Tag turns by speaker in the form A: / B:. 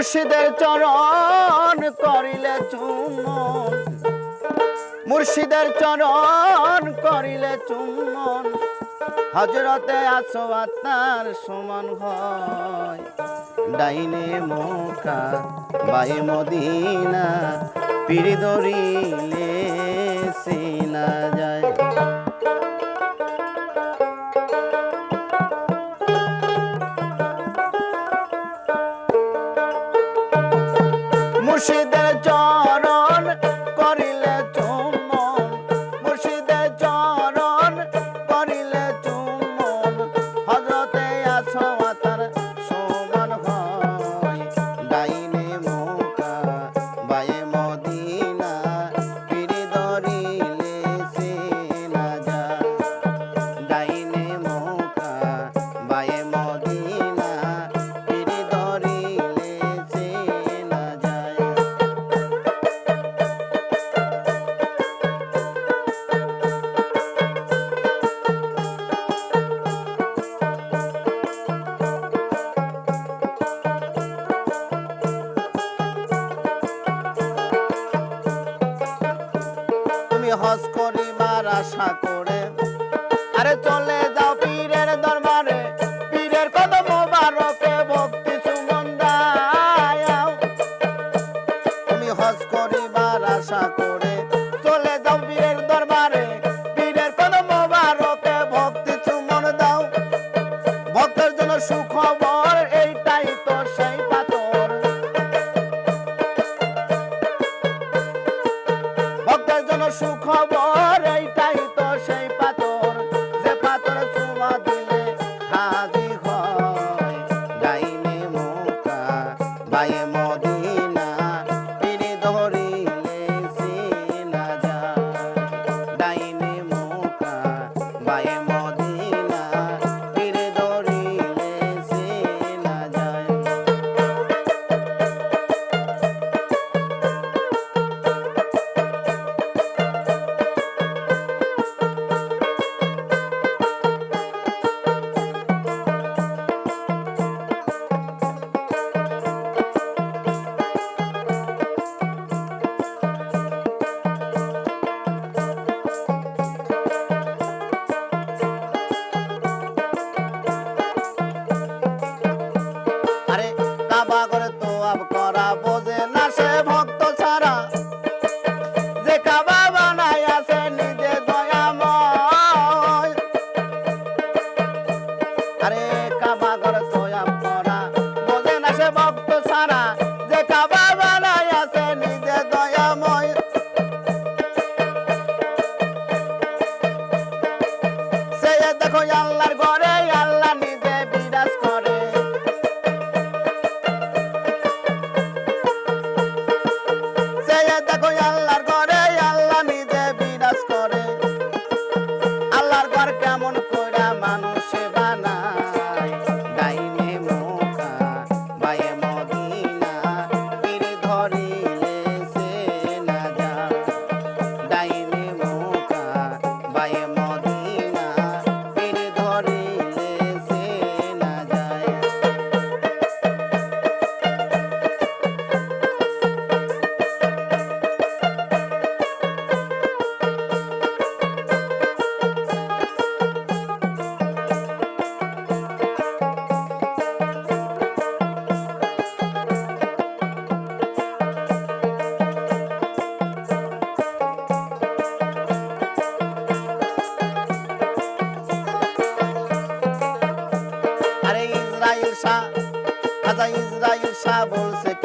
A: মুর্শিদের চরণ করিলে চুমন মুর্শিদের চরণ করিলে চুমন হজরতে আছো আত্মার সমান হয়। ডাইনে মোকা বাই মদিনা পিড়ি দরিলে সিনা হস করি মার আশা করে। আরে চলে যাও পীরের দরবারে, পীরের কত বারকে ভক্তি সুমন দাও তুমি করি মার আশা করে Mas ainda aí, o sabor seco